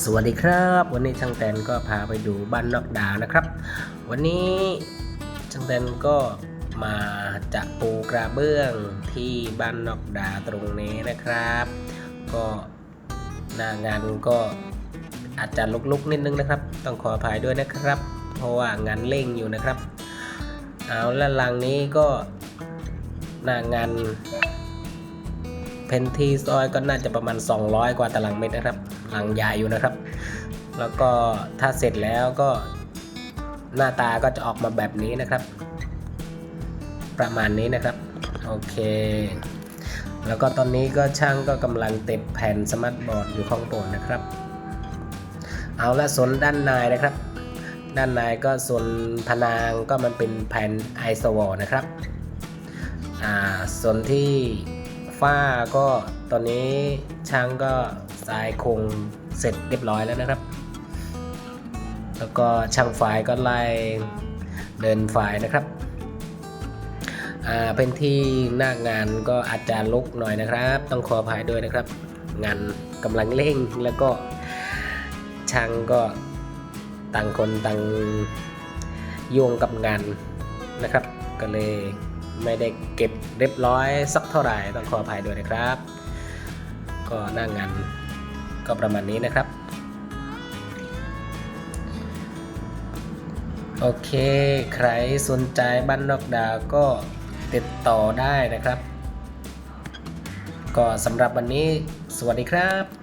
สวัสดีครับ วันนี้ช่างแตนก็พาไปดูบ้านนอกดาวนะครับ วันนี้ช่างแตนก็มาจะปูกระเบื้องที่บ้านนอกดาตรงนี้นะครับ ก็หน้างานก็อาจจะลุกๆนิดนึงนะครับ ต้องขออภัยด้วยนะครับ เพราะว่างานเร่งอยู่นะครับ เอาละหลังนี้ก็หน้างานเพนทีซอยก็น่าจะประมาณ 200 กว่าตารางเมตรนะครับ หลังใหญ่อยู่นะครับ แล้วก็ถ้าเสร็จแล้วก็หน้าตาก็จะออกมาแบบนี้นะครับ ประมาณนี้นะครับ โอเค แล้วก็ตอนนี้ก็ช่างก็กำลังติดแผ่นสมาร์ทบอร์ดอยู่ข้างบนนะครับ เอาละส่วนด้านในนะครับ ด้านในก็ส่วนผนางก็มันเป็นแผ่นไอสวอนะครับ อ่าส่วนที่ ฝ้าก็ตอนนี้ช่างก็ทรายคงเสร็จเรียบร้อยแล้วนะครับ แล้วก็ช่างฝายก็ไล่เดินฝายนะครับอ่าเป็นที่หน้างานก็อาจจะลุกหน่อยนะครับ ต้องขออภัยด้วยนะครับ งานกำลังเร่งแล้วก็ช่างก็ต่างคนต่างยุ่งกับงานนะครับ ก็เลย ไม่ได้เก็บเรียบร้อยสักเท่าไหร่ต้องขออภัยด้วยนะครับ ก็หน้างานก็ประมาณนี้นะครับ โอเค ใครสนใจบ้านนอกดาวก็ติดต่อได้นะครับ ก็สำหรับวันนี้สวัสดีครับ